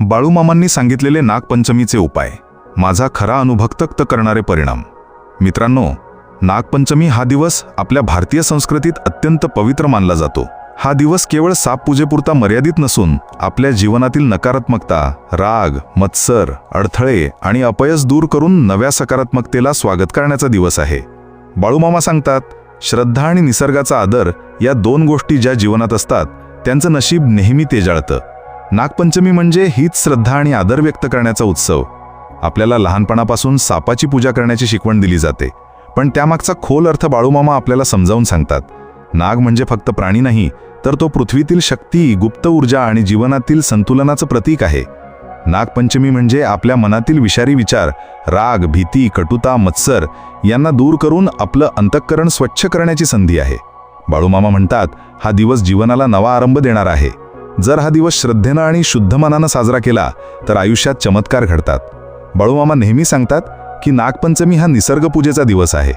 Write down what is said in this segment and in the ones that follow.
बाळूमामांनी सांगितलेले नागपंचमीचे उपाय. माझा खरा अनुभक्तक्त करणारे परिणाम. मित्रांनो नागपंचमी हा दिवस आपल्या भारतीय संस्कृतीत अत्यंत पवित्र मानला जातो. हा दिवस केवळ सापपूजेपुरता मर्यादित नसून आपल्या जीवनातील नकारात्मकता राग मत्सर अडथळे आणि अपयश दूर करून नव्या सकारात्मकतेला स्वागत करण्याचा दिवस आहे. बाळूमामा सांगतात श्रद्धा आणि निसर्गाचा आदर या दोन गोष्टी ज्या जीवनात असतात त्यांचं नशीब नेहमी तेजाळतं. नागपंचमी म्हणजे हीच श्रद्धा आणि आदर व्यक्त करण्याचा उत्सव. आपल्याला लहानपणापासून सापाची पूजा करण्याची शिकवण दिली जाते. पण त्यामागचा खोल अर्थ बाळूमामा आपल्याला समजावून सांगतात. नाग म्हणजे फक्त प्राणी नाही तर तो पृथ्वीतील शक्ती गुप्त ऊर्जा आणि जीवनातील संतुलनाचं प्रतीक आहे. नागपंचमी म्हणजे आपल्या मनातील विषारी विचार राग भीती कटुता मत्सर यांना दूर करून आपलं अंतःकरण स्वच्छ करण्याची संधी आहे. बाळूमामा म्हणतात हा दिवस जीवनाला नवा आरंभ देणार आहे. जर हा दिवस श्रद्धेनं आणि शुद्ध मनानं साजरा केला तर आयुष्यात चमत्कार घडतात. बाळूमामा नेहमी सांगतात की नागपंचमी हा निसर्गपूजेचा दिवस आहे.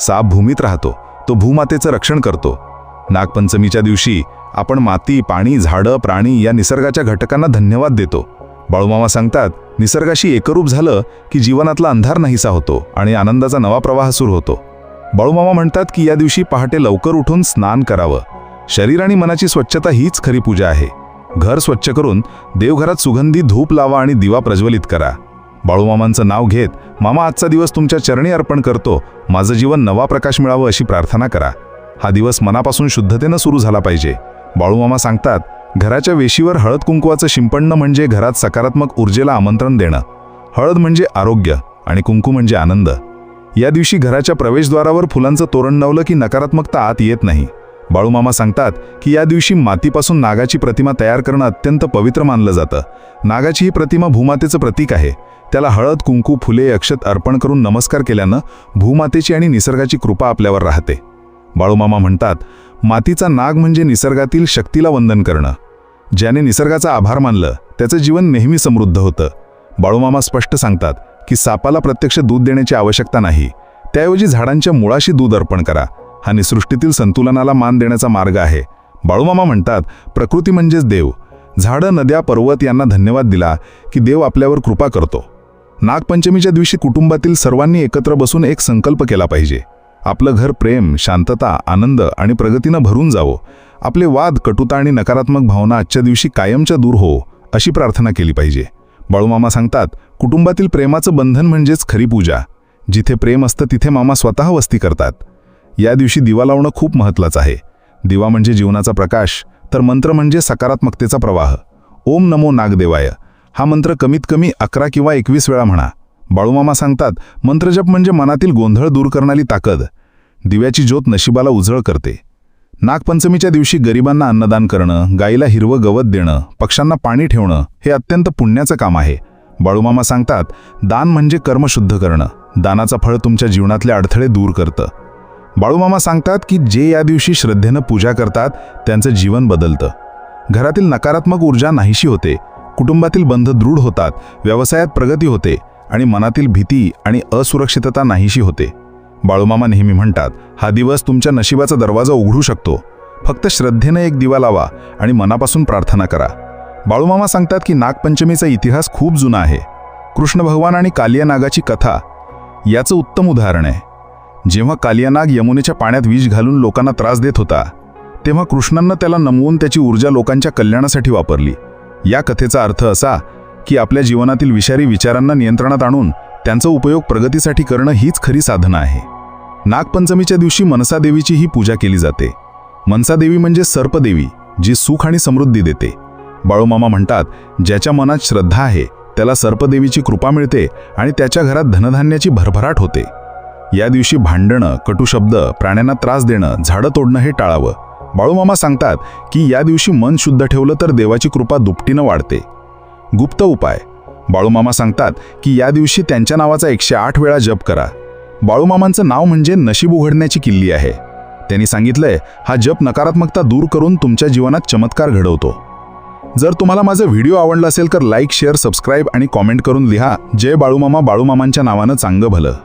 साप भूमीत राहतो तो भूमातेचं रक्षण करतो. नागपंचमीच्या दिवशी आपण माती पाणी झाडं प्राणी या निसर्गाच्या घटकांना धन्यवाद देतो. बाळूमामा सांगतात निसर्गाशी एकरूप झालं की जीवनातला अंधार नाहीसा होतो आणि आनंदाचा नवा प्रवाह सुरू होतो. बाळूमामा म्हणतात की या दिवशी पहाटे लवकर उठून स्नान करावं. शरीर आणि मनाची स्वच्छता हीच खरी पूजा आहे. घर स्वच्छ करून देवघरात सुगंधी धूप लावा आणि दिवा प्रज्वलित करा. बाळूमामांचं नाव घेत मामा आजचा दिवस तुमच्या चरणी अर्पण करतो. माझं जीवन नवा प्रकाश मिळावं अशी प्रार्थना करा. हा दिवस मनापासून शुद्धतेनं सुरू झाला पाहिजे. बाळूमामा सांगतात घराच्या वेशीवर हळद कुंकवाचं शिंपडणं म्हणजे घरात सकारात्मक ऊर्जेला आमंत्रण देणं. हळद म्हणजे आरोग्य आणि कुंकू म्हणजे आनंद. या दिवशी घराच्या प्रवेशद्वारावर फुलांचं तोरण लावलं की नकारात्मकता आत येत नाही. बाळूमामा सांगतात की या दिवशी मातीपासून नागाची प्रतिमा तयार करणं अत्यंत पवित्र मानलं जातं. नागाची ही प्रतिमा भूमातेचं प्रतीक आहे. त्याला हळद कुंकू फुले अक्षत अर्पण करून नमस्कार केल्यानं भूमातेची आणि निसर्गाची कृपा आपल्यावर राहते. बाळूमामा म्हणतात मातीचा नाग म्हणजे निसर्गातील शक्तीला वंदन करणं. ज्याने निसर्गाचा आभार मानलं त्याचं जीवन नेहमी समृद्ध होतं. बाळूमामा स्पष्ट सांगतात की सापाला प्रत्यक्ष दूध देण्याची आवश्यकता नाही. त्याऐवजी झाडांच्या मुळाशी दूध अर्पण करा. हा निसृष्टीतील संतुलनाला मान देण्याचा मार्ग आहे. बाळूमामा म्हणतात प्रकृती म्हणजेच देव. झाडं नद्या पर्वत यांना धन्यवाद दिला की देव आपल्यावर कृपा करतो. नागपंचमीच्या दिवशी कुटुंबातील सर्वांनी एकत्र बसून एक संकल्प केला पाहिजे. आपलं घर प्रेम शांतता आनंद आणि प्रगतीनं भरून जावो. आपले वाद कटुता आणि नकारात्मक भावना आजच्या दिवशी कायमच्या दूर हो अशी प्रार्थना केली पाहिजे. बाळूमामा सांगतात कुटुंबातील प्रेमाचं बंधन म्हणजेच खरी पूजा. जिथे प्रेम असतं तिथे मामा स्वतः वस्ती करतात. या दिवशी दिवा लावणं खूप महत्त्वाचं आहे. दिवा म्हणजे जीवनाचा प्रकाश तर मंत्र म्हणजे सकारात्मकतेचा प्रवाह. ओम नमो नागदेवाय. हा मंत्र कमीत कमी अकरा किंवा एकवीस वेळा म्हणा. बाळूमामा सांगतात मंत्रजप म्हणजे मनातील गोंधळ दूर करणारी ताकद. दिव्याची ज्योत नशिबाला उजळ करते. नागपंचमीच्या दिवशी गरिबांना अन्नदान करणं गाईला हिरवं गवत देणं पक्ष्यांना पाणी ठेवणं हे अत्यंत पुण्याचं काम आहे. बाळूमामा सांगतात दान म्हणजे कर्मशुद्ध करणं. दानाचं फळ तुमच्या जीवनातले अडथळे दूर करतं. बाळूमामा सांगतात की जे या दिवशी श्रद्धेनं पूजा करतात त्यांचं जीवन बदलतं. घरातील नकारात्मक ऊर्जा नाहीशी होते कुटुंबातील बंध दृढ होतात व्यवसायात प्रगती होते आणि मनातील भीती आणि असुरक्षितता नाहीशी होते. बाळूमामा नेहमी म्हणतात हा दिवस तुमच्या नशिबाचा दरवाजा उघडू शकतो. फक्त श्रद्धेनं एक दिवा लावा आणि मनापासून प्रार्थना करा. बाळूमामा सांगतात की नागपंचमीचा इतिहास खूप जुना आहे. कृष्ण भगवान आणि कालिया नागाची कथा याचं उत्तम उदाहरण आहे. जेव्हा कालियानाग यमुनेच्या पाण्यात विष घालून लोकांना त्रास देत होता तेव्हा कृष्णांना त्याला नमवून त्याची ऊर्जा लोकांच्या कल्याणासाठी वापरली. या कथेचा अर्थ असा की आपल्या जीवनातील विषारी विचारांना नियंत्रणात आणून त्यांचा उपयोग प्रगतीसाठी करणं हीच खरी साधना आहे. नागपंचमीच्या दिवशी मनसादेवीची ही पूजा केली जाते. मनसादेवी म्हणजे सर्पदेवी जी सुख आणि समृद्धी देते. बाळूमामा म्हणतात ज्याच्या मनात श्रद्धा आहे त्याला सर्पदेवीची कृपा मिळते आणि त्याच्या घरात धनधान्याची भरभराट होते. या दिवशी भांडणं कटुशब्द प्राण्यांना त्रास देणं झाडं तोडणं हे टाळावं. बाळूमामा सांगतात की या दिवशी मन शुद्ध ठेवलं तर देवाची कृपा दुपटीनं वाढते. गुप्त उपाय. बाळूमामा सांगतात की या दिवशी त्यांच्या नावाचा एकशे आठ वेळा जप करा. बाळूमामांचं नाव म्हणजे नशीब उघडण्याची किल्ली आहे. त्यांनी सांगितलंय हा जप नकारात्मकता दूर करून तुमच्या जीवनात चमत्कार घडवतो. जर तुम्हाला माझा व्हिडिओ आवडला असेल तर लाईक शेअर सबस्क्राईब आणि कॉमेंट करून लिहा. जय बाळूमामा बाळूमामांच्या नावानं चांगलं भलं.